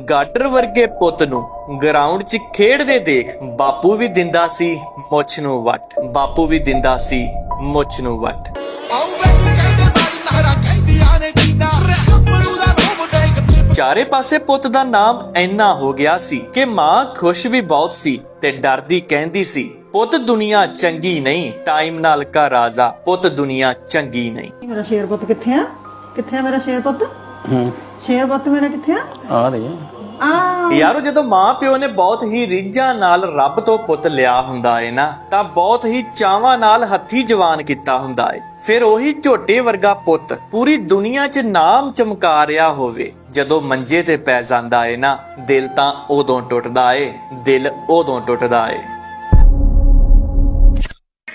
ਗਾਡਰ ਵਰਗੇ ਪੁੱਤ ਨੂੰ ਗਰਾਊਂਡ 'ਚ ਖੇਡਦੇ ਦੇਖ ਬਾਪੂ ਵੀ ਦਿੰਦਾ ਸੀ ਮੁੱਛ ਨੂੰ ਵੱਟ ਬਾਪੂ ਵੀ ਦਿੰਦਾ ਸੀ ਮੁੱਛ ਨੂੰ ਵੱਟ। ਚਾਰੇ ਪਾਸੇ ਪੁੱਤ ਦਾ ਨਾਮ ਇੰਨਾ ਹੋ ਗਿਆ ਸੀ ਕਿ ਮਾਂ ਖੁਸ਼ ਵੀ ਬਹੁਤ ਸੀ ਤੇ ਡਰਦੀ ਕਹਿੰਦੀ ਸੀ ਪੁੱਤ ਦੁਨੀਆ ਚੰਗੀ ਨਹੀਂ ਟਾਈਮ ਨਾਲ ਘਰ ਆਜਾ ਪੁੱਤ ਦੁਨੀਆ ਚੰਗੀ ਨਹੀਂ। ਮੇਰਾ ਸ਼ੇਰ ਪੁੱਤ ਕਿੱਥੇ ਆ? ਕਿੱਥੇ ਆ ਮੇਰਾ ਸ਼ੇਰ ਪੁੱਤ? ਹੂੰ। ਸ਼ੇਰ ਪੁੱਤ ਮੇਰਾ ਕਿੱਥੇ ਆ? ਆ ਦੇ। ਆ। ਯਾਰੋ ਜਦੋਂ ਮਾਂ ਪਿਓ ਨੇ ਬਹੁਤ ਹੀ ਰੀਝਾਂ ਨਾਲ ਰੱਬ ਤੋਂ ਪੁੱਤ ਲਿਆ ਹੁੰਦਾ ਏ ਨਾ ਤਾਂ ਬਹੁਤ ਹੀ ਚਾਵਾਂ ਨਾਲ ਹੱਥੀ ਜਵਾਨ ਕੀਤਾ ਹੁੰਦਾ ਏ। ਫਿਰ ਉਹੀ ਝੋਟੇ ਵਰਗਾ ਪੁੱਤ ਪੂਰੀ ਦੁਨੀਆ 'ਚ ਨਾਮ ਚਮਕਾ ਰਿਹਾ ਹੋਵੇ। ਜਦੋਂ ਮੰਜੇ ਤੇ ਪੈ ਜਾਂਦਾ ਏ ਨਾ ਦਿਲ ਤਾਂ ਉਦੋਂ ਟੁੱਟਦਾ ਏ ਦਿਲ ਉਦੋਂ ਟੁੱਟਦਾ ਏ।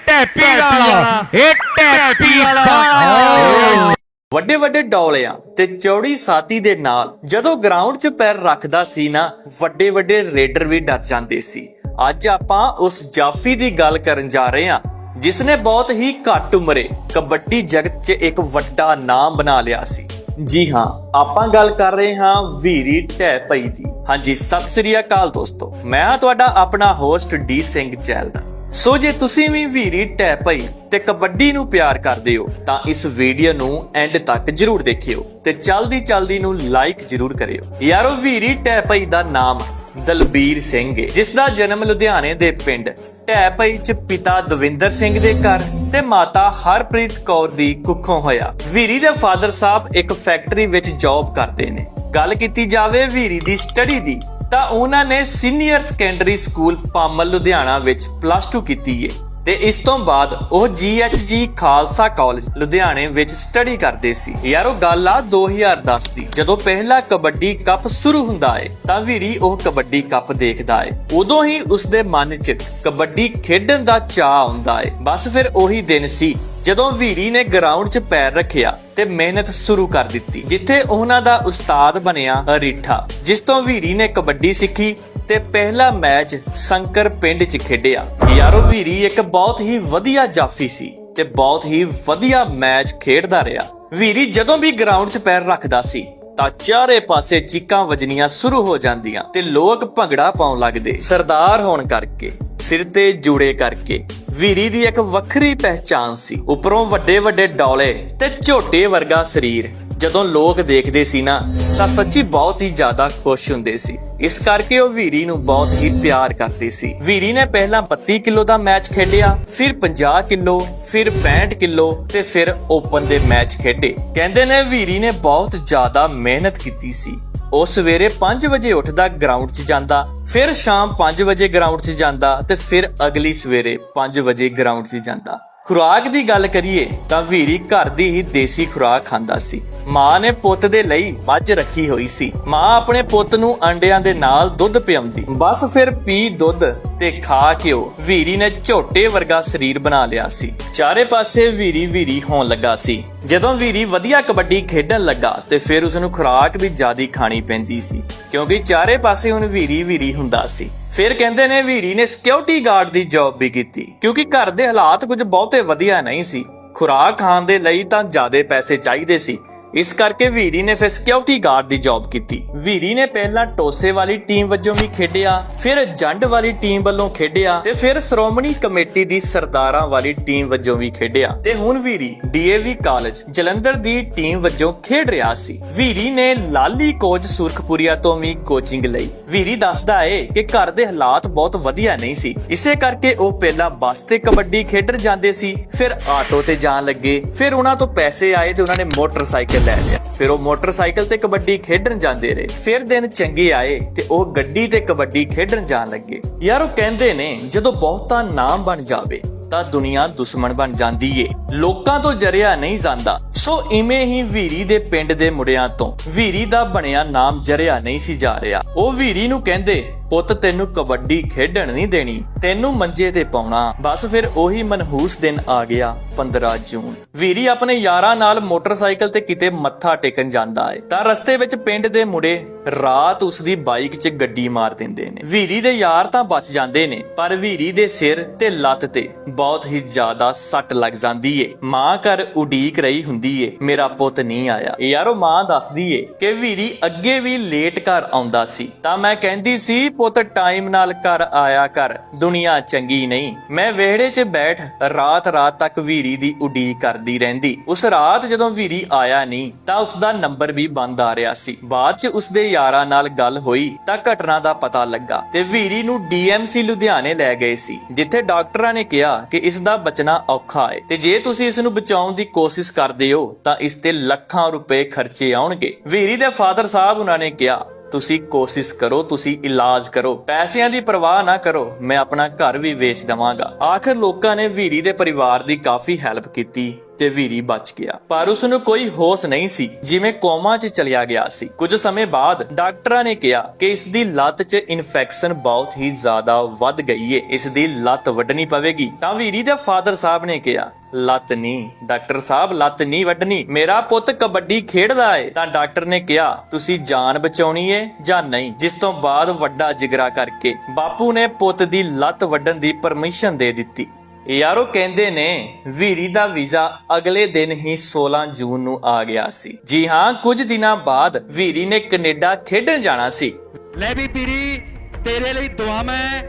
ਟੈਪੀ ਵਾਲਾ ਇਹ ਟੈਪੀ ਵਾਲਾ। ਵੱਡੇ ਵੱਡੇ ਡੌਲਿਆਂ ਤੇ ਚੌੜੀ ਸਾਤੀ ਦੇ ਨਾਲ ਜਦੋਂ ਗਰਾਊਂਡ 'ਚ ਪੈਰ ਰੱਖਦਾ ਸੀ ਨਾ ਵੱਡੇ ਵੱਡੇ ਰੇਡਰ ਵੀ ਡਰ ਜਾਂਦੇ ਸੀ। ਅੱਜ ਆਪਾਂ ਉਸ ਜਾਫੀ ਦੀ ਗੱਲ ਕਰਨ ਜਾ ਰਹੇ ਹਾਂ ਜਿਸ ਨੇ ਬਹੁਤ ਹੀ ਘੱਟ ਉਮਰੇ ਕਬੱਡੀ ਜਗਤ 'ਚ ਇੱਕ ਵੱਡਾ ਨਾਮ ਬਣਾ ਲਿਆ ਸੀ। ਜੀ ਹਾਂ, ਆਪਾਂ ਗੱਲ ਕਰ ਰਹੇ ਹਾਂ ਵੀਰੀ ਢੈ ਪਈ ਦੀ। ਹਾਂਜੀ, ਸਤਿ ਸ੍ਰੀ ਅਕਾਲ ਦੋਸਤੋ, ਮੈਂ ਹਾਂ ਤੁਹਾਡਾ ਆਪਣਾ ਹੋਸਟ ਡੀ ਸਿੰਘ ਚੈਲ ਦਾ। ਸੋ ਜੇ ਤੁਸੀਂ ਵੀ ਵੀਰੀ ਟੈ ਪਈ ਤੇ ਕਬੱਡੀ ਨੂੰ ਪਿਆਰ ਕਰਦੇ ਹੋ, ਤਾਂ ਇਸ ਵੀਡੀਓ ਨੂੰ ਐਂਡ ਤੱਕ ਜਰੂਰ ਦੇਖਿਓ ਤੇ ਚਲਦੀ ਚਲਦੀ ਨੂੰ ਲਾਈਕ ਜਰੂਰ ਕਰਿਓ। ਯਾਰੋ, ਵੀਰੀ ਟੈ ਪਈ ਦਾ ਨਾਮ ਦਲਬੀਰ ਸਿੰਘ ਹੈ ਜਿਸ ਦਾ ਜਨਮ ਲੁਧਿਆਣੇ ਦੇ ਪਿੰਡ ਟੈ ਪਈ ਚ ਪਿਤਾ ਦਵਿੰਦਰ ਸਿੰਘ ਦੇ ਘਰ ਤੇ ਮਾਤਾ ਹਰਪ੍ਰੀਤ ਕੌਰ ਦੀ ਕੁੱਖੋਂ ਹੋਇਆ। ਵੀਰੀ ਦੇ ਫਾਦਰ ਸਾਹਿਬ ਇੱਕ ਫੈਕਟਰੀ ਵਿੱਚ ਜੌਬ ਕਰਦੇ ਨੇ। ਗੱਲ ਕੀਤੀ ਜਾਵੇ ਵੀਰੀ ਦੀ ਸਟੱਡੀ ਦੀ ਤਾਂ ਉਹਨਾਂ ਨੇ senior secondary school Pamal Ludhiana ਵਿੱਚ ਪਲੱਸ 2 ਕੀਤੀ ਹੈ ਤੇ ਇਸ ਤੋਂ ਬਾਅਦ ਉਹ GHG ਖਾਲਸਾ ਕਾਲਜ ਲੁਧਿਆਣੇ ਵਿੱਚ ਸਟੱਡੀ ਕਰਦੇ ਸੀ। ਯਾਰੋ ਗੱਲ ਆ 2010 ਦੀ। ਜਦੋਂ ਪਹਿਲਾ ਕਬੱਡੀ ਕੱਪ ਸ਼ੁਰੂ ਹੁੰਦਾ ਏ, ਤਾਂ ਵੀਰੀ ਉਹ ਕਬੱਡੀ ਕੱਪ ਦੇਖਦਾ ਏ। ਉਦੋਂ ਹੀ ਉਸਦੇ ਮਨ 'ਚ ਕਬੱਡੀ ਖੇਡਣ ਦਾ ਚਾਹ ਆਉਂਦਾ ਏ। ਬਸ ਫਿਰ ਉਹੀ ਦਿਨ ਸੀ, ਜਦੋਂ ਵੀਰੀ ਨੇ ਗਰਾਊਂਡ 'ਚ ਪੈਰ ਰੱਖਿਆ ਤੇ ਮਿਹਨਤ ਸ਼ੁਰੂ ਕਰ ਦਿੱਤੀ, ਜਿੱਥੇ ਉਹਨਾਂ ਦਾ ਉਸਤਾਦ ਬਣਿਆ ਰੀਠਾ ਜਿਸ ਤੋਂ ਵੀਰੀ ਨੇ ਕਬੱਡੀ ਸਿੱਖੀ ਤੇ ਪਹਿਲਾ ਮੈਚ ਸੰਕਰ ਪਿੰਡ 'ਚ ਖੇਡਿਆ। ਯਾਰੋ ਵੀਰੀ ਇੱਕ ਬਹੁਤ ਹੀ ਵਧੀਆ ਜਾਫੀ ਸੀ ਤੇ ਬਹੁਤ ਹੀ ਵਧੀਆ ਮੈਚ ਖੇਡਦਾ ਰਿਹਾ। ਵੀਰੀ ਜਦੋਂ ਵੀ ਗਰਾਊਂਡ 'ਚ ਪੈਰ ਰੱਖਦਾ ਸੀ, ਤਾਂ ਚਾਰੇ ਪਾਸੇ ਚੀਕਾਂ ਵਜਣੀਆਂ ਸ਼ੁਰੂ ਹੋ ਜਾਂਦੀਆਂ ਤੇ ਲੋਕ ਭੰਗੜਾ ਪਾਉਣ ਲੱਗਦੇ। ਸਰਦਾਰ ਹੋਣ ਕਰਕੇ, ਸਿਰ ਤੇ ਜੂੜੇ ਕਰਕੇ ਵੀਰੀ ਦੀ ਇੱਕ ਵੱਖਰੀ ਪਹਿਚਾਨ ਸੀ। ਉੱਪਰੋਂ ਵੱਡੇ ਵੱਡੇ ਡੌਲੇ ਤੇ ਝੋਟੇ ਵਰਗਾ ਸਰੀਰ। ਜਦੋਂ ਲੋਕ ਦੇਖਦੇ ਸੀ ਨਾ, ਤਾਂ ਸੱਚੀ ਬਹੁਤ ਹੀ ਜ਼ਿਆਦਾ ਖੁਸ਼ ਹੁੰਦੇ ਸੀ। ਇਸ ਕਰਕੇ ਉਹ ਵੀਰੀ ਨੂੰ ਬਹੁਤ ਹੀ ਪਿਆਰ ਕਰਦੇ ਸੀ। ਵੀਰੀ ਨੇ ਪਹਿਲਾਂ 32 ਕਿਲੋ ਦਾ ਮੈਚ ਖੇਡਿਆ, ਫਿਰ 50 ਕਿਲੋ, ਫਿਰ 65 ਕਿਲੋ ਤੇ ਫਿਰ ਓਪਨ ਦੇ ਮੈਚ ਖੇਡੇ। ਕਹਿੰਦੇ ਨੇ ਵੀਰੀ ਨੇ ਬਹੁਤ ਜ਼ਿਆਦਾ ਮਿਹਨਤ ਕੀਤੀ ਸੀ। ਉਹ ਸਵੇਰੇ 5 ਵਜੇ ਉੱਠਦਾ ਗਰਾਊਂਡ 'ਚ ਜਾਂਦਾ, ਫਿਰ ਸ਼ਾਮ 5 ਵਜੇ ਗਰਾਊਂਡ 'ਚ ਜਾਂਦਾ ਤੇ ਫਿਰ ਅਗਲੀ ਸਵੇਰੇ 5 ਵਜੇ ਗਰਾਊਂਡ 'ਚ ਜਾਂਦਾ। ਖੁਰਾਕ ਦੀ ਗੱਲ ਕਰੀਏ ਤਾਂ ਵੀਰੀ ਘਰ ਦੀ ਹੀ ਦੇਸੀ ਖੁਰਾਕ ਖਾਂਦਾ ਸੀ। ਮਾਂ ਨੇ ਪੁੱਤ ਦੇ ਲਈ ਮੱਝ ਰੱਖੀ ਹੋਈ ਸੀ। ਮਾਂ ਆਪਣੇ ਪੁੱਤ ਨੂੰ ਅੰਡਿਆਂ ਦੇ ਨਾਲ ਦੁੱਧ ਪਿਆਉਂਦੀ। ਬਸ ਫਿਰ ਪੀ ਦੁੱਧ। ਤੇ ਖਾ ਘਿਓ ਵੀਰੀ ਨੇ ਝੋਟੇ ਵਰਗਾ ਸਰੀਰ ਬਣਾ ਲਿਆ ਸੀ। ਚਾਰੇ ਪਾਸੇ ਵੀਰੀ ਵੀਰੀ ਹੋਣ ਲੱਗਾ ਸੀ। ਜਦੋਂ ਵੀਰੀ ਵਧੀਆ ਕਬੱਡੀ ਖੇਡਣ ਲੱਗਾ ਤੇ ਫਿਰ ਉਸ ਨੂੰ ਖੁਰਾਕ ਵੀ ਜ਼ਿਆਦੀ ਖਾਣੀ ਪੈਂਦੀ ਸੀ, ਕਿਉਂਕਿ ਚਾਰੇ ਪਾਸੇ ਹੁਣ ਵੀਰੀ ਵੀਰੀ ਹੁੰਦਾ ਸੀ। ਫਿਰ ਕਹਿੰਦੇ ਨੇ ਵੀਰੀ ਨੇ ਸਿਕਿਉਰਿਟੀ ਗਾਰਡ ਦੀ ਜੌਬ ਵੀ ਕੀਤੀ, ਕਿਉਂਕਿ ਘਰ ਦੇ ਹਾਲਾਤ ਕੁਝ ਬਹੁਤੇ ਵਧੀਆ ਨਹੀਂ ਸੀ। ਖੁਰਾਕ ਖਾਣ ਦੇ ਲਈ ਤਾਂ ਜ਼ਿਆਦੇ ਪੈਸੇ ਚਾਹੀਦੇ ਸੀ। ਇਸ ਕਰਕੇ ਵੀਰੀ ਨੇ ਫਿਰ ਸਿਕਿਉਰਿਟੀ ਗਾਰਡ ਦੀ ਜੌਬ ਕੀਤੀ। ਵੀਰੀ ਨੇ ਪਹਿਲਾਂ ਟੋਸੇ ਵਾਲੀ ਟੀਮ ਵੱਜੋਂ ਵੀ ਖੇਡਿਆ, ਫਿਰ ਜੰਡ ਵਾਲੀ ਟੀਮ ਵੱਲੋਂ ਖੇਡਿਆ ਤੇ ਫਿਰ ਸ਼੍ਰੋਮਣੀ ਕਮੇਟੀ ਦੀ ਸਰਦਾਰਾਂ ਵਾਲੀ ਟੀਮ ਵੱਜੋਂ ਵੀ ਖੇਡਿਆ। ਤੇ ਹੁਣ ਵੀਰੀ ਡੀਏਵੀ ਕਾਲਜ ਜਲੰਧਰ ਦੀ ਟੀਮ ਵੱਜੋਂ ਖੇਡ ਰਿਹਾ ਸੀ। ਵੀਰੀ ਨੇ ਲਾਲੀ ਕੋਚ ਸੁਰਖਪੁਰੀਆ ਤੋਂ ਵੀ ਕੋਚਿੰਗ ਲਈ। ਵੀਰੀ ਦੱਸਦਾ ਏ ਕਿ ਘਰ ਦੇ ਹਾਲਾਤ ਬਹੁਤ ਵਧੀਆ ਨਹੀਂ ਸੀ। ਇਸੇ ਕਰਕੇ ਉਹ ਪਹਿਲਾਂ ਬੱਸ ਤੇ ਕਬੱਡੀ ਖੇਡਣ ਜਾਂਦੇ ਸੀ, ਫਿਰ ਆਟੋ ਤੇ ਜਾਣ ਲੱਗੇ, ਫਿਰ ਉਹਨਾਂ ਤੋਂ ਪੈਸੇ ਆਏ ਤੇ ਉਹਨਾਂ ਨੇ ਮੋਟਰਸਾਈਕਲ ਲੈ ਲਿਆ। ਫਿਰ ਉਹ ਮੋਟਰਸਾਈਕਲ ਤੇ ਕਬੱਡੀ ਖੇਡਣ ਜਾਂਦੇ ਰਹੇ। ਫਿਰ ਦਿਨ ਚੰਗੇ ਆਏ ਤੇ ਉਹ ਗੱਡੀ ਤੇ ਕਬੱਡੀ ਖੇਡਣ ਜਾਣ ਲੱਗੇ। ਯਾਰ ਉਹ ਕਹਿੰਦੇ ਨੇ, ਜਦੋਂ ਬਹੁਤਾ ਨਾਮ ਬਣ ਜਾਵੇ, ਤਾਂ ਦੁਨੀਆ ਦੁਸ਼ਮਣ ਬਣ ਜਾਂਦੀ ਏ। ਲੋਕਾਂ ਤੋਂ ਜਰਿਆ ਨਹੀਂ ਜਾਂਦਾ। ਸੋ ਇਵੇਂ ਹੀ ਵੀਰੀ ਦੇ ਪਿੰਡ ਦੇ ਮੁੰਡਿਆਂ ਤੋਂ ਵੀਰੀ ਦਾ ਬਣਿਆ ਨਾਮ ਜਰਿਆ ਨਹੀਂ ਸੀ ਜਾ ਰਿਹਾ। ਉਹ ਵੀਰੀ ਨੂੰ ਕਹਿੰਦੇ ਪੁੱਤ ਤੈਨੂੰ ਕਬੱਡੀ ਖੇਡਣ ਨਹੀਂ ਦੇਣੀ, ਤੈਨੂੰ ਮੰਜੇ ਤੇ ਪਾਉਣਾ। ਬਸ ਫਿਰ ਉਹੀ ਮਨਹੂਸ ਦਿਨ ਆ ਗਿਆ 15 ਜੂਨ। ਵੀਰੀ ਆਪਣੇ ਯਾਰਾਂ ਨਾਲ ਮੋਟਰਸਾਈਕਲ ਤੇ ਕਿਤੇ ਮੱਥਾ ਟੇਕਣ ਜਾਂਦਾ ਏ। ਤਾਂ ਰਸਤੇ ਵਿੱਚ ਪਿੰਡ ਦੇ ਮੁੰਡੇ ਰਾਤ ਉਸ ਦੀ ਬਾਈਕ 'ਚ ਗੱਡੀ ਮਾਰ ਦਿੰਦੇ ਨੇ। ਵੀਰੀ ਦੇ ਯਾਰ ਤਾਂ ਬਚ ਜਾਂਦੇ ਨੇ, ਪਰ ਵੀਰੀ ਦੇ ਸਿਰ ਤੇ ਲੱਤ ਤੇ ਬਹੁਤ ਹੀ ਜ਼ਿਆਦਾ ਸੱਟ ਲੱਗ ਜਾਂਦੀ ਏ। ਮਾਂ ਘਰ ਉਡੀਕ ਰਹੀ ਹੁੰਦੀ ਏ, ਮੇਰਾ ਪੁੱਤ ਨਹੀਂ ਆਇਆ। ਯਾਰੋ ਮਾਂ ਦੱਸਦੀ ਏ ਕਿ ਵੀਰੀ ਅੱਗੇ ਵੀ ਲੇਟ ਘਰ ਆਉਂਦਾ ਸੀ। ਤਾਂ ਮੈਂ ਕਹਿੰਦੀ ਸੀ ਪੁੱਤ ਟਾਈਮ ਨਾਲ ਘਰ ਆਇਆ ਕਰ, ਦੁਨੀਆ ਚੰਗੀ ਨਹੀਂ। ਮੈਂ ਵਿਹੜੇ 'ਚ ਬੈਠ ਰਾਤ ਰਾਤ ਤੱਕ ਵੀਰੀ ਦੀ ਉਡੀਕ ਕਰਦੀ ਰਹਿੰਦੀ। ਉਸ ਰਾਤ ਜਦੋਂ ਵੀਰੀ ਆਇਆ ਨਹੀਂ, ਤਾਂ ਉਸ ਦਾ ਨੰਬਰ ਵੀ ਬੰਦ ਆ ਰਿਹਾ ਸੀ। ਬਾਅਦ 'ਚ ਉਸ ਦੇ ਯਾਰਾਂ ਨਾਲ ਗੱਲ ਹੋਈ, ਤਾਂ ਘਟਨਾ ਦਾ ਪਤਾ ਲੱਗਾ ਤੇ ਵੀਰੀ ਨੂੰ ਡੀਐਮਸੀ ਲੁਧਿਆਣੇ ਲੈ ਗਏ ਸੀ, ਜਿੱਥੇ ਡਾਕਟਰਾਂ ਨੇ ਕਿਹਾ ਕਿ ਇਸ ਦਾ ਬਚਣਾ ਔਖਾ ਹੈ ਤੇ ਜੇ ਤੁਸੀਂ ਇਸ ਨੂੰ ਬਚਾਉਣ ਦੀ ਕੋਸ਼ਿਸ਼ ਕਰਦੇ ਹੋ, ਤਾਂ ਇਸ ਤੇ ਲੱਖਾਂ ਰੁਪਏ ਖਰਚੇ ਆਉਣਗੇ। ਵੀਰੀ ਦੇ ਫਾਦਰ ਸਾਹਿਬ ਉਹਨਾਂ ਨੇ ਕਿਹਾ ਤੁਸੀਂ ਕੋਸ਼ਿਸ਼ ਕਰੋ, ਤੁਸੀਂ ਇਲਾਜ ਕਰੋ, ਪੈਸਿਆਂ ਦੀ ਪਰਵਾਹ ਨਾ ਕਰੋ, ਮੈਂ ਆਪਣਾ ਘਰ ਵੀ ਵੇਚ ਦਵਾਂਗਾ। ਆਖਰ ਲੋਕਾਂ ਨੇ ਵੀਰੀ ਦੇ ਪਰਿਵਾਰ ਦੀ ਕਾਫੀ ਹੈਲਪ ਕੀਤੀ। ਤੇ ਵੀਰੀ ਬਚ ਗਿਆ। ਪਰ ਉਸ ਨੂੰ ਕੋਈ ਹੋਸ਼ ਨਹੀਂ ਸੀ, ਜਿਵੇਂ ਕੋਮਾ 'ਚ ਚਲਿਆ ਗਿਆ ਸੀ। ਕੁਝ ਸਮੇਂ ਬਾਅਦ ਡਾਕਟਰਾਂ ਨੇ ਕਿਹਾ ਕਿ ਇਸ ਦੀ ਲੱਤ 'ਚ ਇਨਫੈਕਸ਼ਨ ਬਹੁਤ ਹੀ ਜ਼ਿਆਦਾ ਵੱਧ ਗਈ ਏ। ਇਸ ਦੀ ਲੱਤ ਵੱਢਣੀ ਪਵੇਗੀ। ਤਾਂ ਵੀਰੀ ਦੇ ਫਾਦਰ ਸਾਹਿਬ ਨੇ ਕਿਹਾ, ਲੱਤ ਨਹੀਂ, ਡਾਕਟਰ ਸਾਹਿਬ, ਲੱਤ ਨਹੀਂ ਵੱਢਣੀ। ਮੇਰਾ ਪੁੱਤ ਕਬੱਡੀ ਖੇਡਦਾ ਏ। ਤਾਂ ਡਾਕਟਰ ਨੇ ਕਿਹਾ, ਤੁਸੀਂ ਜਾਨ ਬਚਾਉਣੀ ਏ ਜਾਂ ਨਹੀਂ? ਜਿਸ ਤੋਂ ਬਾਅਦ ਵੱਡਾ ਜਿਗਰਾ ਕਰਕੇ ਬਾਪੂ ਨੇ ਪੁੱਤ ਦੀ ਲੱਤ ਵੱਢਣ ਦੀ ਪਰਮਿਸ਼ਨ ਦੇ ਦਿੱਤੀ। ਯਾਰੋ ਕਹਿੰਦੇ ਨੇ, ਵੀਰੀ ਦਾ ਵੀਜ਼ਾ ਅਗਲੇ ਦਿਨ ਹੀ 16 ਜੂਨ ਨੂੰ ਆ ਗਿਆ ਸੀ। ਜੀ ਹਾਂ, ਕੁਝ ਦਿਨਾਂ ਬਾਅਦ ਵੀਰੀ ਨੇ ਕੈਨੇਡਾ ਖੇਡਣ ਜਾਣਾ ਸੀ। ਲੈ ਵੀ ਪੀਰੀ ਤੇਰੇ ਲਈ ਦੁਆ ਮੈਂ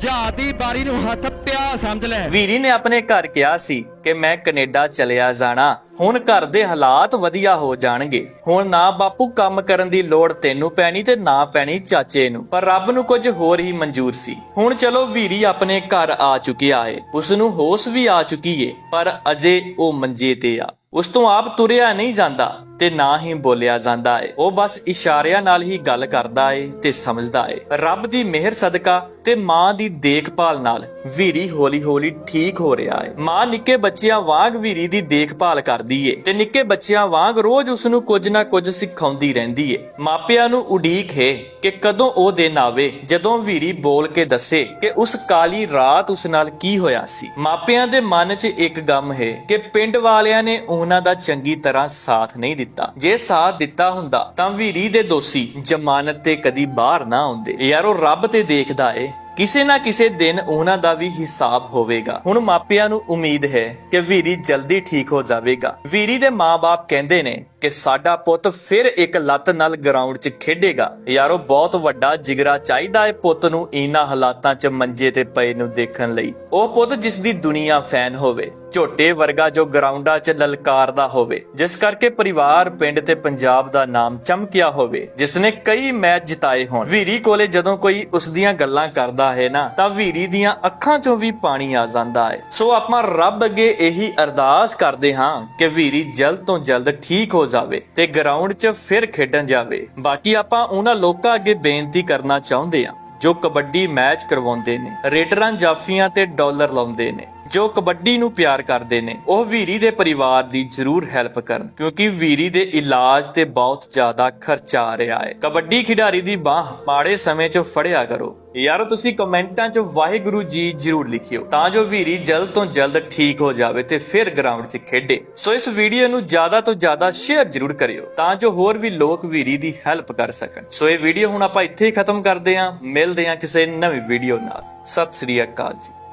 ਜਹਾਜ਼ ਦੀ ਬਾਰੀ ਨੂੰ ਹੱਥ ਪਿਆ ਸਮਝ ਲੈ। ਵੀਰੀ ਨੇ ਆਪਣੇ ਘਰ ਕਿਹਾ ਸੀ ਕਿ ਮੈਂ ਕੈਨੇਡਾ ਚਲਿਆ ਜਾਣਾ। ਹੁਣ ਘਰ ਦੇ ਹਾਲਾਤ ਵਧੀਆ ਹੋ ਜਾਣਗੇ। ਹੁਣ ਨਾ ਬਾਪੂ ਕੰਮ ਕਰਨ ਦੀ ਲੋੜ ਤੈਨੂੰ ਪੈਣੀ ਤੇ ਨਾ ਪੈਣੀ ਚਾਚੇ ਨੂੰ। ਪਰ ਰੱਬ ਨੂੰ ਕੁਝ ਹੋਰ ਹੀ ਮਨਜ਼ੂਰ ਸੀ। ਹੁਣ ਚਲੋ ਵੀਰੀ ਆਪਣੇ ਘਰ ਆ ਚੁੱਕਿਆ ਏ ਉਸ ਨੂੰ ਹੋਸ਼ ਵੀ ਆ ਚੁੱਕੀ ਏ, ਪਰ ਅਜੇ ਉਹ ਮੰਜੇ ਤੇ ਆ। ਉਸ ਤੋਂ ਆਪ ਤੁਰਿਆ ਨਹੀਂ ਜਾਂਦਾ। ਤੇ ਨਾ ਹੀ ਬੋਲਿਆ ਜਾਂਦਾ ਏ। ਉਹ ਬਸ ਇਸ਼ਾਰਿਆਂ ਨਾਲ ਹੀ ਗੱਲ ਕਰਦਾ ਏ ਤੇ ਸਮਝਦਾ ਏ। ਰੱਬ ਦੀ ਮਿਹਰ ਸਦਕਾ ਤੇ ਮਾਂ ਦੀ ਦੇਖਭਾਲ ਨਾਲ ਵੀਰੀ ਹੌਲੀ-ਹੌਲੀ ਠੀਕ ਹੋ ਰਿਹਾ ਹੈ ਮਾਂ ਨਿੱਕੇ ਬੱਚਿਆਂ ਵਾਂਗ ਵੀਰੀ ਦੀ ਦੇਖਭਾਲ ਕਰਦੀ ਏ ਤੇ ਨਿੱਕੇ ਬੱਚਿਆਂ ਵਾਂਗ ਰੋਜ਼ ਉਸ ਨੂੰ ਕੁਝ ਨਾ ਕੁਝ ਸਿਖਾਉਂਦੀ ਰਹਿੰਦੀ ਏ। ਮਾਪਿਆਂ ਨੂੰ ਉਡੀਕ ਹੈ ਕਿ ਕਦੋਂ ਉਹ ਦਿਨ ਆਵੇ, ਜਦੋਂ ਵੀਰੀ ਬੋਲ ਕੇ ਦੱਸੇ ਕਿ ਉਸ ਕਾਲੀ ਰਾਤ ਉਸ ਨਾਲ ਕੀ ਹੋਇਆ ਸੀ। ਮਾਪਿਆਂ ਦੇ ਮਨ 'ਚ ਇੱਕ ਗਮ ਹੈ ਕਿ ਪਿੰਡ ਵਾਲਿਆਂ ਨੇ ਉਹਨਾਂ ਦਾ ਚੰਗੀ ਤਰ੍ਹਾਂ ਸਾਥ ਨਹੀਂ ਦਿੱਤਾ। ਦਿੱਤਾ। ਜੇ ਸਾਥ ਦਿੱਤਾ ਹੁੰਦਾ, ਤਾਂ ਵੀਰੀ ਦੇ ਦੋਸ਼ੀ ਜ਼ਮਾਨਤ ਤੇ ਕਦੀ ਬਾਹਰ ਨਾ ਆਉਂਦੇ। ਯਾਰੋ, ਰੱਬ ਤੇ ਦੇਖਦਾ ਏ। ਕਿਸੇ ਨਾ ਕਿਸੇ ਦਿਨ ਉਹਨਾਂ ਦਾ ਵੀ ਹਿਸਾਬ ਹੋਵੇਗਾ। ਹੁਣ ਮਾਪਿਆਂ ਨੂੰ ਉਮੀਦ ਹੈ ਕਿ ਵੀਰੀ ਜਲਦੀ ਠੀਕ ਹੋ ਜਾਵੇਗਾ। ਵੀਰੀ ਦੇ ਮਾਪੇ ਕਹਿੰਦੇ ਨੇ ਕਿ ਸਾਡਾ ਪੁੱਤ ਫਿਰ ਇੱਕ ਲੱਤ ਨਾਲ ਗਰਾਊਂਡ 'ਚ ਖੇਡੇਗਾ। ਯਾਰੋ, ਬਹੁਤ ਵੱਡਾ ਜਿਗਰਾ ਚਾਹੀਦਾ ਹੈ ਪੁੱਤ ਨੂੰ ਇਹਨਾਂ ਹਾਲਾਤਾਂ 'ਚ ਮੰਜੇ ਤੇ ਪਏ ਨੂੰ ਦੇਖਣ ਲਈ। ਉਹ ਪੁੱਤ ਜਿਸ ਦੀ ਦੁਨੀਆ ਫੈਨ ਹੋਵੇ ਝੋਟੇ ਵਰਗਾ ਜੋ ਗਰਾਊਂਡਾਂ 'ਚ ਲਲਕਾਰਦਾ ਹੋਵੇ, ਜਿਸ ਕਰਕੇ ਪਰਿਵਾਰ, ਪਿੰਡ ਤੇ ਪੰਜਾਬ ਦਾ ਨਾਮ ਚਮਕਿਆ ਹੋਵੇ, ਜਿਸ ਨੇ ਕਈ ਮੈਚ ਜਿਤਾਏ ਹੋਣ। ਵੀਰੀ ਕੋਲੇ ਜਦੋਂ ਕੋਈ ਉਸ ਦੀਆਂ ਗੱਲਾਂ ਕਰਦਾ ਹੈ ਨਾ, ਤਾਂ ਵੀਰੀ ਦੀਆਂ ਅੱਖਾਂ 'ਚੋਂ ਵੀ ਪਾਣੀ ਆ ਜਾਂਦਾ ਹੈ। ਸੋ ਆਪਾਂ ਰੱਬ ਅੱਗੇ ਇਹੀ ਅਰਦਾਸ ਕਰਦੇ ਹਾਂ ਕਿ ਵੀਰੀ ਜਲਦ ਤੋਂ ਜਲਦ ਠੀਕ ਹੋ ਜਾਵੇ ਤੇ ਗਰਾਊਂਡ 'ਚ ਫਿਰ ਖੇਡਣ ਜਾਵੇ। ਬਾਕੀ ਆਪਾਂ ਉਹਨਾਂ ਲੋਕਾਂ ਅੱਗੇ ਬੇਨਤੀ ਕਰਨਾ ਚਾਹੁੰਦੇ ਹਾਂ, ਜੋ ਕਬੱਡੀ ਮੈਚ ਕਰਵਾਉਂਦੇ ਨੇ, ਰੇਡਰਾਂ, ਜਾਫੀਆਂ ਤੇ ਡਾਲਰ ਲਾਉਂਦੇ ਨੇ। ਜੋ ਕਬੱਡੀ ਨੂੰ ਪਿਆਰ ਕਰਦੇ ਨੇ, ਉਹ ਵੀਰੀ ਦੇ ਪਰਿਵਾਰ ਦੀ ਜ਼ਰੂਰ ਹੈਲਪ ਕਰਨ, ਕਿਉਂਕਿ ਵੀਰੀ ਦੇ ਇਲਾਜ ਤੇ ਬਹੁਤ ਜ਼ਿਆਦਾ ਖਰਚਾ ਆ ਰਿਹਾ ਹੈ। ਕਬੱਡੀ ਖਿਡਾਰੀ ਦੀ ਬਾਹ ਮਾੜੇ ਸਮੇਂ 'ਚ ਫੜਿਆ ਕਰੋ। ਯਾਰ, ਤੁਸੀਂ ਕਮੈਂਟਾਂ 'ਚ ਵਾਹਿਗੁਰੂ ਜੀ ਜ਼ਰੂਰ ਲਿਖਿਓ, ਤਾਂ ਜੋ ਵੀਰੀ ਜਲਦ ਤੋਂ ਜਲਦ ਠੀਕ ਹੋ ਜਾਵੇ ਤੇ ਫਿਰ ਗਰਾਊਂਡ 'ਚ ਖੇਡੇ। ਸੋ ਇਸ ਵੀਡੀਓ ਨੂੰ ਜ਼ਿਆਦਾ ਤੋਂ ਜ਼ਿਆਦਾ ਸ਼ੇਅਰ ਜ਼ਰੂਰ ਕਰਿਓ, ਤਾਂ ਜੋ ਹੋਰ ਵੀ ਲੋਕ ਵੀਰੀ ਦੀ ਹੈਲਪ ਕਰ ਸਕਣ। ਸੋ ਇਹ ਵੀਡੀਓ ਹੁਣ ਆਪਾਂ ਇੱਥੇ ਹੀ ਖਤਮ ਕਰਦੇ ਹਾਂ। ਮਿਲਦੇ ਹਾਂ ਕਿਸੇ ਨਵੀਂ ਵੀਡੀਓ ਨਾਲ। ਸਤਿ ਸ੍ਰੀ ਅਕਾਲ ਜੀ।